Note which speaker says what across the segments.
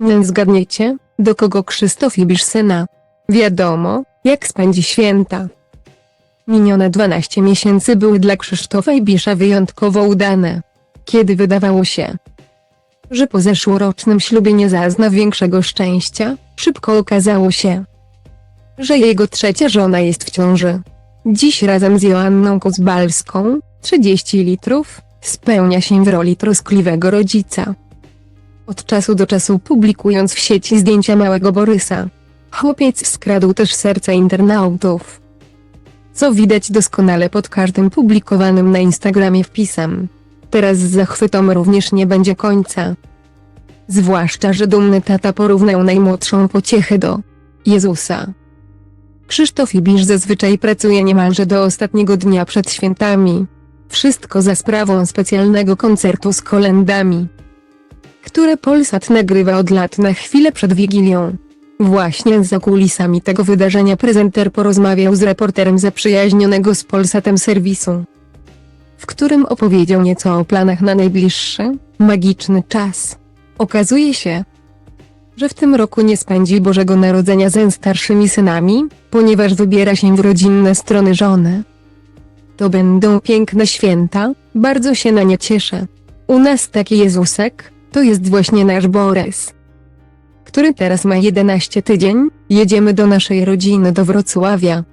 Speaker 1: Zgadniecie, do kogo Krzysztof Ibisz syna? Wiadomo, jak spędzi święta. Minione 12 miesięcy były dla Krzysztofa Ibisza wyjątkowo udane. Kiedy wydawało się, że po zeszłorocznym ślubie nie zazna większego szczęścia, szybko okazało się, że jego trzecia żona jest w ciąży. Dziś razem z Joanną Kozbalską, 30 litrów, spełnia się w roli troskliwego rodzica. Od czasu do czasu publikując w sieci zdjęcia małego Borysa. Chłopiec skradł też serca internautów. Co widać doskonale pod każdym publikowanym na Instagramie wpisem. Teraz z zachwytom również nie będzie końca. Zwłaszcza, że dumny tata porównał najmłodszą pociechę do Jezusa. Krzysztof Ibisz zazwyczaj pracuje niemalże do ostatniego dnia przed świętami. Wszystko za sprawą specjalnego koncertu z kolendami, które Polsat nagrywa od lat na chwilę przed Wigilią. Właśnie za kulisami tego wydarzenia prezenter porozmawiał z reporterem zaprzyjaźnionego z Polsatem serwisu, w którym opowiedział nieco o planach na najbliższy, magiczny czas. Okazuje się, że w tym roku nie spędzi Bożego Narodzenia ze starszymi synami, ponieważ wybiera się w rodzinne strony żony. To będą piękne święta, bardzo się na nie cieszę. U nas taki Jezusek, to jest właśnie nasz Borys. Który teraz ma 11 tydzień, jedziemy do naszej rodziny do Wrocławia.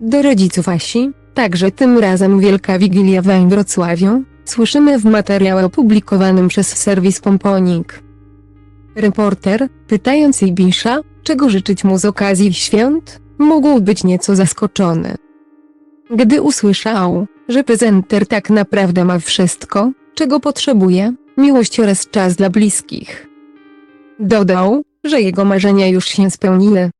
Speaker 1: Do rodziców Asi, także tym razem Wielka Wigilia we Wrocławiu, słyszymy w materiale opublikowanym przez serwis Pomponik. Reporter, pytając Ibisza, czego życzyć mu z okazji świąt, mógł być nieco zaskoczony. Gdy usłyszał, że prezenter tak naprawdę ma wszystko, czego potrzebuje, miłość oraz czas dla bliskich. Dodał, że jego marzenia już się spełniły,